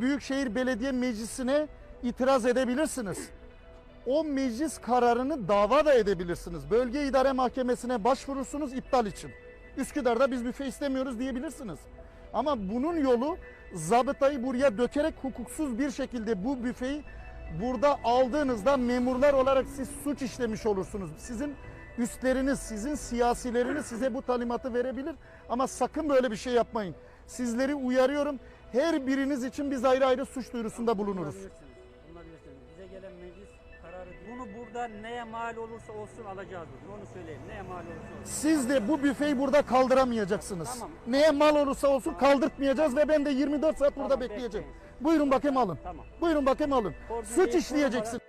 Büyükşehir Belediye Meclisi'ne itiraz edebilirsiniz. O meclis kararını dava da edebilirsiniz. Bölge İdare Mahkemesi'ne başvurursunuz iptal için. Üsküdar'da biz büfe istemiyoruz diyebilirsiniz. Ama bunun yolu zabıtayı buraya dökerek hukuksuz bir şekilde bu büfeyi burada aldığınızda memurlar olarak siz suç işlemiş olursunuz. Sizin üstleriniz, sizin siyasileriniz size bu talimatı verebilir ama sakın böyle bir şey yapmayın. Sizleri uyarıyorum. Her biriniz için biz ayrı ayrı suç duyurusunda bulunuruz. Bulunabilirsiniz. Bulunabilirsiniz. Bize gelen meclis kararı bunu burada neye mal olursa olsun alacağız bunu. Onu söyleyeyim. Neye mal olursa olsun. Siz de bu büfeyi burada kaldıramayacaksınız. Tamam. Neye mal olursa olsun kaldırtmayacağız ve ben de 24 saat burada Tamam, bekleyeceğim. Buyurun bakayım alın. Tamam. Buyurun bakayım alın. Koordine Suç et,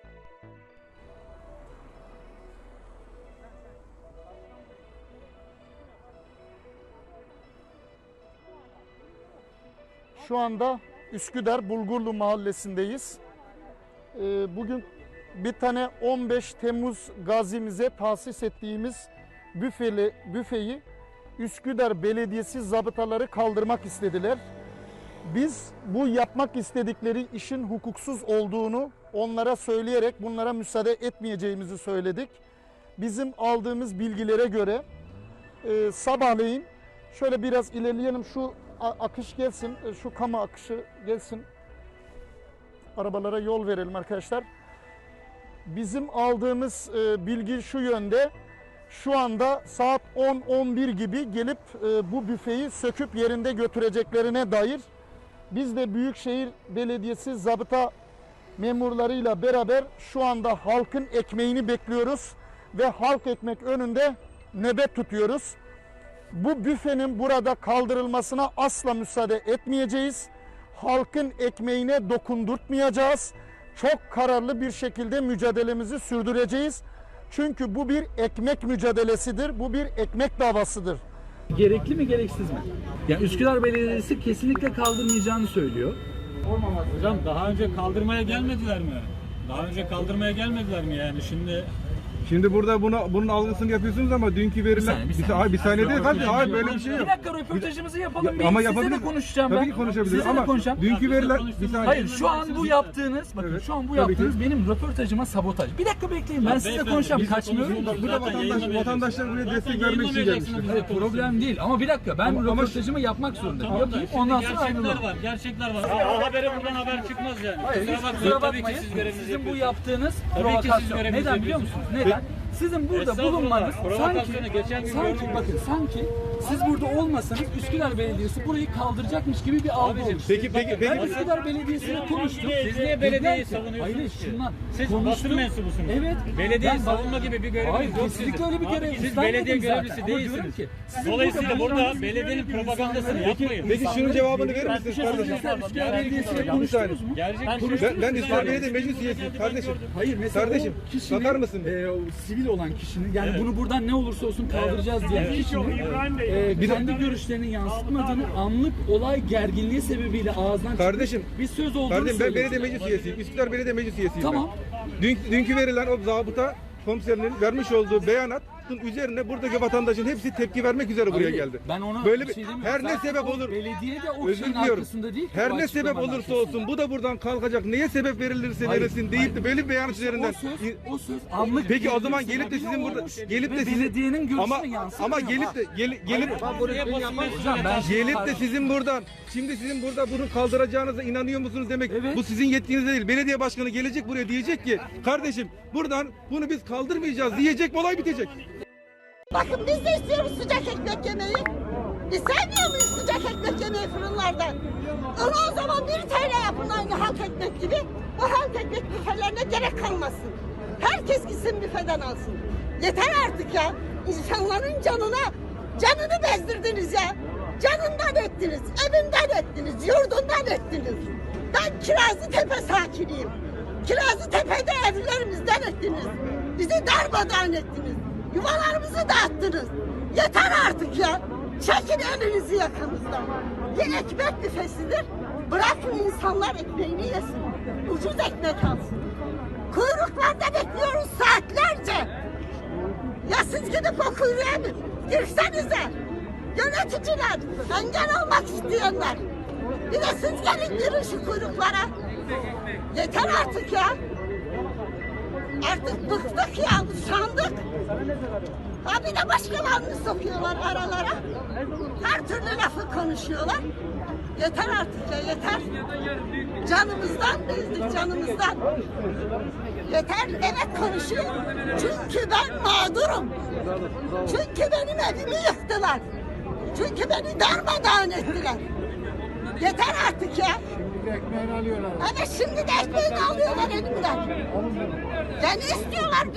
Şu anda Üsküdar Bulgurlu mahallesindeyiz. Ee, Bugün bir tane 15 Temmuz gazimize tahsis ettiğimiz büfeli, büfeyi Üsküdar Belediyesi zabıtaları kaldırmak istediler. Biz bu yapmak istedikleri işin hukuksuz olduğunu onlara söyleyerek bunlara müsaade etmeyeceğimizi söyledik. Bizim aldığımız bilgilere göre e, sabahleyin şöyle biraz ilerleyelim şu akış gelsin, e, şu kamu akışı gelsin. Arabalara yol verelim arkadaşlar. Bizim aldığımız e, bilgi şu yönde. Şu anda saat 10-11 gibi gelip e, bu büfeyi söküp yerinde götüreceklerine dair biz de Büyükşehir Belediyesi zabıta memurlarıyla beraber şu anda halkın ekmeğini bekliyoruz ve halk ekmek önünde nöbet tutuyoruz. Bu büfenin burada kaldırılmasına asla müsaade etmeyeceğiz. Halkın ekmeğine dokundurtmayacağız. Çok kararlı bir şekilde mücadelemizi sürdüreceğiz. Çünkü bu bir ekmek mücadelesidir. Bu bir ekmek davasıdır. Gerekli mi gereksiz mi? Yani Üsküdar Belediyesi kesinlikle kaldırmayacağını söylüyor. Hocam daha önce kaldırmaya gelmediler mi? Daha önce kaldırmaya gelmediler mi yani şimdi? Şimdi burada buna bunun algısını yapıyorsunuz ama dünkü verilen saniye, bir bir, saniye. bir saniye değil kardeşim. Hayır böyle bir şey Bir yok. dakika röportajımızı yapalım. Bir, ama sizle de yapabilir- konuşacağım Tabii ben. ki konuşabiliriz de ama konuşacağım. dünkü verilen bir saniye. Hayır şu an bu yaptığınız, bakın Evet, şu an bu tabii yaptığınız ki. benim röportajıma sabotaj. Bir dakika bekleyin ben beyefendi, konuşacağım. biz de Kaçmıyorum. konuşuyoruz. Burada Zaten vatandaş, vatandaşlar buraya destek vermek için gelmişler. Hayır problem değil ama bir dakika ben röportajımı yapmak zorundayım. Yapayım ondan sonra gerçekler ayrılalım. var, gerçekler var. O habere buradan haber çıkmaz yani. Hayır bakmayın, kusura tabii ki bakmayın. siz görevinizi Sizin bu yapıyorsunuz. yaptığınız Tabii ki siz provokasyon. görevinizi Neden biliyor musunuz? Neden? Sizin burada bulunmanız sanki, Provokasyonu geçen gün sanki bakın sanki siz burada olmasanız Üsküdar Belediyesi burayı kaldıracakmış gibi bir algı oluştu. Peki peki Ben peki. Üsküdar Belediyesi'yle konuştum. Siz niye belediyeyi savunuyorsunuz Hayır ki? şundan. Siz basın mensubusunuz. Evet. Belediyeyi Ben- savunma gibi bir göreviniz Hayır, yok sizin. kesinlikle öyle bir görev. Siz belediye zaten. görevlisi Ama diyorum değilsiniz. ki, sizin Dolayısıyla burada belediyenin propagandasını yapmayın. Peki şunun cevabını verir misiniz kardeşim? Üsküdar Belediyesi'yle Bir konuştunuz saniye. mu? Gerçek Ben. Ben. Belediye Meclis üyesiyim kardeşim. Hayır mesela Kardeşim, o kişinin, bakar mısın? e, o sivil olan kişinin yani bunu buradan ne olursa olsun kaldıracağız diyen kişinin e, Bir kendi görüşlerini yansıtmadığını anlık olay gerginliği sebebiyle ağızdan Kardeşim, çıkmış bir söz olduğunu Kardeşim ben söylüyor. belediye meclis üyesiyim. Üsküdar Belediye Meclis üyesiyim Tamam. ben. Dün, dünkü verilen o zabıta komiserinin vermiş olduğu beyanatın üzerine buradaki vatandaşın hepsi tepki vermek üzere buraya Hayır, geldi. Ben ona Böyle bir şey bir- demiyorum. her ne Zaten sebep o olur. Belediye de o Özür şeyin diliyorum. arkasında değil ki. Her o ne sebep açıklamanın olursa arkasında. olsun bu da buradan kalkacak. Neye sebep verilirse Hayır, verilsin deyip de böyle bir beyanat İşte üzerinden. o söz, o söz anlık. Peki o zaman gelip de sizin burada gelip de sizin belediyenin görüşünü ama yansıtmıyor. ama gelip de gelip gelip Gelip de sizin buradan, şimdi sizin burada bunu kaldıracağınıza inanıyor musunuz demek. Evet. Bu sizin yetkinizde değil. Belediye başkanı gelecek buraya diyecek ki, kardeşim buradan bunu biz kaldırmayacağız diyecek, olay bitecek. Bakın biz de istiyoruz sıcak ekmek yemeyi. Biz sevmiyor muyuz sıcak ekmek yemeyi fırınlardan? Onu o zaman bir TL yapın aynı halk ekmek gibi. O halk ekmek büfelerine gerek kalmasın. Herkes gitsin büfeden alsın. Yeter artık ya. İnsanların canına, canını bezdirdiniz ya. Canından ettiniz, evinden ettiniz, yurdundan ettiniz. Ben Kirazlı Tepe sakiniyim. Kirazlı Tepe'de evlerimizden ettiniz. Bizi darmadağın ettiniz. Yuvalarımızı dağıttınız. Yeter artık ya. Çekin elinizi yakamızdan. Bir ekmek büfesidir. Bırakın insanlar ekmeğini yesin. Ucuz ekmek alsın. Kuyruklarda bekliyoruz saatlerce. Ya siz gidip o kuyruğa mı? Girsenize. Yöneticiler, engel olmak isteyenler. Bir de siz gelin girin şu kuyruklara. Yeter artık ya. Artık bıktık ya, usandık. Ha bir de başkalarını sokuyorlar aralara. Her türlü lafı konuşuyorlar. Yeter artık ya yeter. Canımızdan bezdik canımızdan. Yeter evet konuşuyorum. Çünkü ben mağdurum. Çünkü benim evimi yıktılar. Çünkü beni darmadağın ettiler. Yeter artık ya. Evet şimdi de ekmeğini alıyorlar elimden. Beni istiyorlar.